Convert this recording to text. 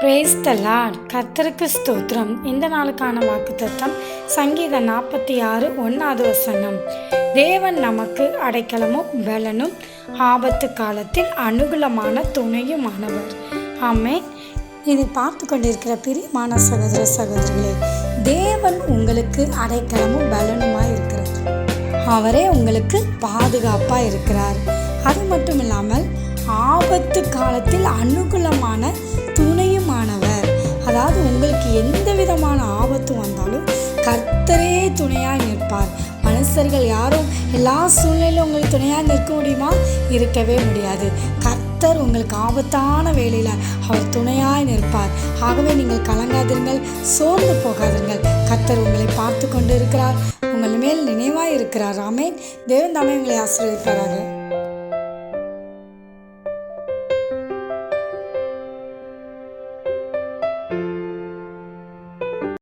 Brace த Lord கர்த்தருக்கு ஸ்தோத்திரம். இந்த நாளுக்கான வாக்குத்தத்தம் சங்கீதம் நாற்பத்தி ஆறு ஒன்றாவது வசனம். தேவன் நமக்கு அடைக்கலமும் பலனும் ஆபத்து காலத்தில் அனுகூலமான துணையுமானவர். ஆமே இதை பார்த்து கொண்டிருக்கிற பிரியமான சகோதர சகோதரிகளே தேவன் உங்களுக்கு அடைக்கலமும் பலனுமாய் இருக்கிறார். அவரே உங்களுக்கு பாதுகாப்பாக இருக்கிறார். அது மட்டும் இல்லாமல் ஆபத்து காலத்தில் அனுகூலமான நமக்கு எந்த விதமான ஆபத்து வந்தாலும் கர்த்தரே துணையாக நிற்பார். மனுஷர்கள் யாரும் எல்லா சூழ்நிலையிலும் உங்களுக்கு துணையாக நிற்க முடியுமா? இருக்கவே முடியாது. கர்த்தர் உங்களுக்கு ஆபத்தான வேலையில் அவர் துணையாய் நிற்பார். ஆகவே நீங்கள் கலங்காதிருங்கள் சோர்ந்து போகாதீர்கள் கர்த்தர் உங்களை பார்த்து கொண்டு இருக்கிறார் உங்கள் மேல் நினைவாய் இருக்கிறார். ஆமேன். தேவன் தாமே உங்களை ஆசீர்வதிப்பாராக.